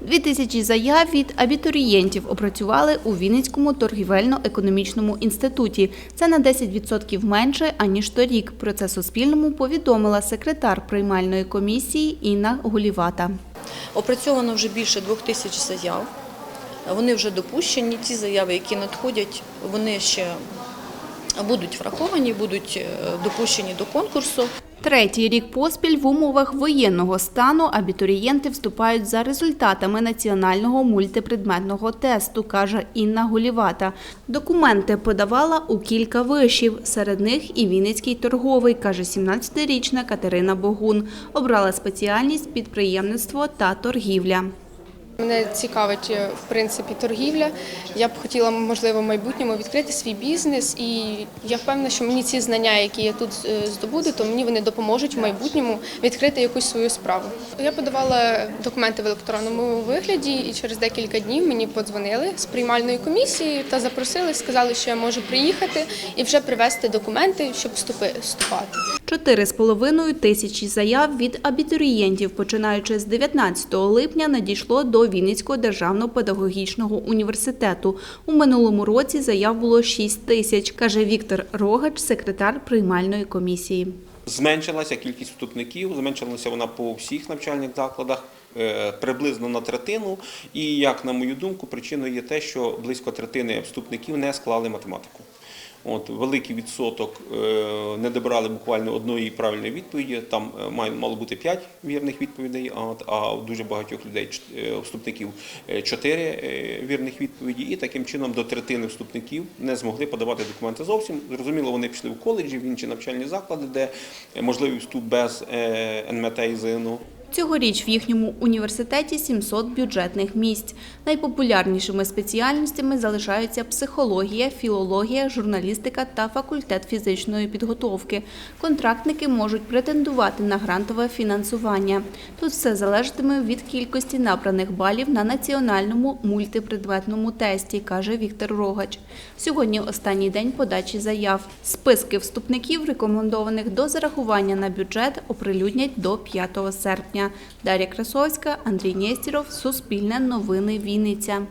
Дві тисячі заяв від абітурієнтів опрацювали у Вінницькому торгівельно-економічному інституті. Це на 10% менше, аніж торік. Про це Суспільному повідомила секретар приймальної комісії Інна Гулівата. Опрацьовано вже більше двох тисяч заяв. Вони вже допущені. Ті заяви, які надходять, вони ще будуть враховані, будуть е, допущені до конкурсу. Третій рік поспіль в умовах воєнного стану абітурієнти вступають за результатами національного мультипредметного тесту, каже Інна Гулівата. Документи подавала у кілька вишів, серед них і Вінницький торговий, каже 17-річна Катерина Богун. Обрала спеціальність підприємництво та торгівля. Мене цікавить е, в принципі торгівля. Я б хотіла, можливо, в майбутньому відкрити свій бізнес, і я впевнена, що мені ці знання, які я тут е, здобуду, то мені вони допоможуть в майбутньому відкрити якусь свою справу. Я подавала документи в електронному вигляді, і через декілька днів мені подзвонили з приймальної комісії та запросили, сказали, що я можу приїхати і вже привезти документи, щоб вступати. Чотири з половиною тисячі заяв від абітурієнтів, починаючи з 19 липня, надійшло до Вінницького державного педагогічного університету. У минулому році заяв було 6 тисяч, каже Віктор Рогач, секретар приймальної комісії. Зменшилася кількість вступників, зменшилася вона по всіх навчальних закладах е, приблизно на третину. І як на мою думку, причиною є те, що близько третини вступників не склали математику. От великий відсоток е, не добрали буквально одної правильної відповіді. Там е, має мало бути 5 вірних відповідей, а у дуже багатьох людей е, вступників 4 вірних відповіді, і таким чином до третини вступників не змогли подавати документи зовсім. Зрозуміло, вони пішли в коледжі, в інші навчальні заклади, де можливий вступ без НМТ і ЗНО. Цьогоріч в їхньому університеті 700 бюджетних місць. Найпопулярнішими спеціальностями залишаються психологія, філологія, журналістика та факультет фізичної підготовки. Контрактники можуть претендувати на грантове фінансування. Тут все залежатиме від кількості набраних балів на національному мультипредметному тесті, каже Віктор Рогач. Сьогодні останній день подачі заяв. Списки вступників, рекомендованих до зарахування на бюджет, оприлюднять до 5 серпня. Дар'я Красовська, Андрій Нєстіров, Суспільне новини Вінниця.